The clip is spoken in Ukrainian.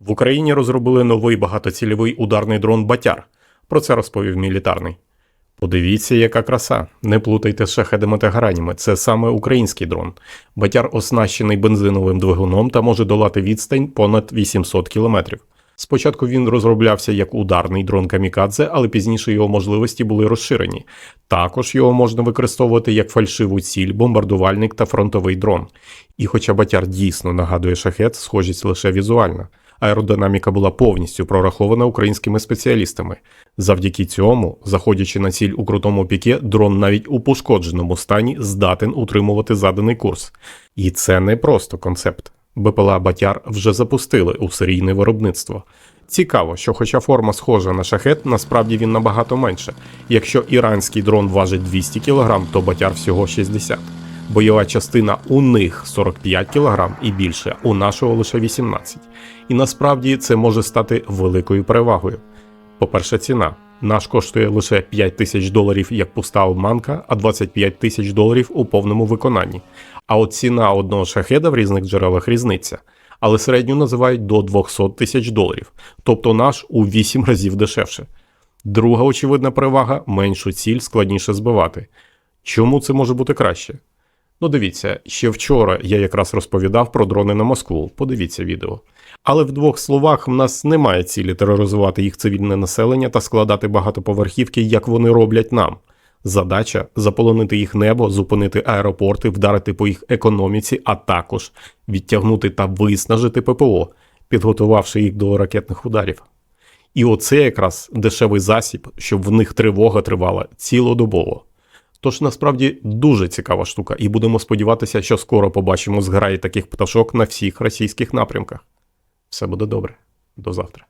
В Україні розробили новий багатоцільовий ударний дрон Батяр. Про це розповів мілітарний. Подивіться, яка краса. Не плутайте з шахедами та гранями. Це саме український дрон. Батяр оснащений бензиновим двигуном та може долати відстань понад 800 кілометрів. Спочатку він розроблявся як ударний дрон камікадзе, але пізніше його можливості були розширені. Також його можна використовувати як фальшиву ціль, бомбардувальник та фронтовий дрон. І хоча Батяр дійсно нагадує шахет, схожість лише візуальна. Аеродинаміка була повністю прорахована українськими спеціалістами. Завдяки цьому, заходячи на ціль у крутому піке, дрон навіть у пошкодженому стані здатен утримувати заданий курс. І це не просто концепт. БПЛА Батяр вже запустили у серійне виробництво. Цікаво, що хоча форма схожа на шахет, насправді він набагато менше. Якщо іранський дрон важить 200 кг, то Батяр всього 60 Бойова частина у них 45 кг і більше, у нашого лише 18. І насправді це може стати великою перевагою. По-перше, ціна. Наш коштує лише 5 тисяч доларів як пуста обманка, а 25 тисяч доларів у повному виконанні. А от ціна одного шахеда в різних джерелах різниця. Але середню називають до 200 тисяч доларів, тобто наш у 8 разів дешевше. Друга очевидна перевага меншу ціль складніше збивати. Чому це може бути краще? Ну, дивіться, ще вчора я якраз розповідав про дрони на Москву. Подивіться відео. Але в двох словах в нас немає цілі тероризувати їх цивільне населення та складати багатоповерхівки, як вони роблять нам. Задача заполонити їх небо, зупинити аеропорти, вдарити по їх економіці, а також відтягнути та виснажити ППО, підготувавши їх до ракетних ударів. І оце якраз дешевий засіб, щоб в них тривога тривала цілодобово. Тож насправді дуже цікава штука, і будемо сподіватися, що скоро побачимо зграї таких пташок на всіх російських напрямках. Все буде добре. До завтра.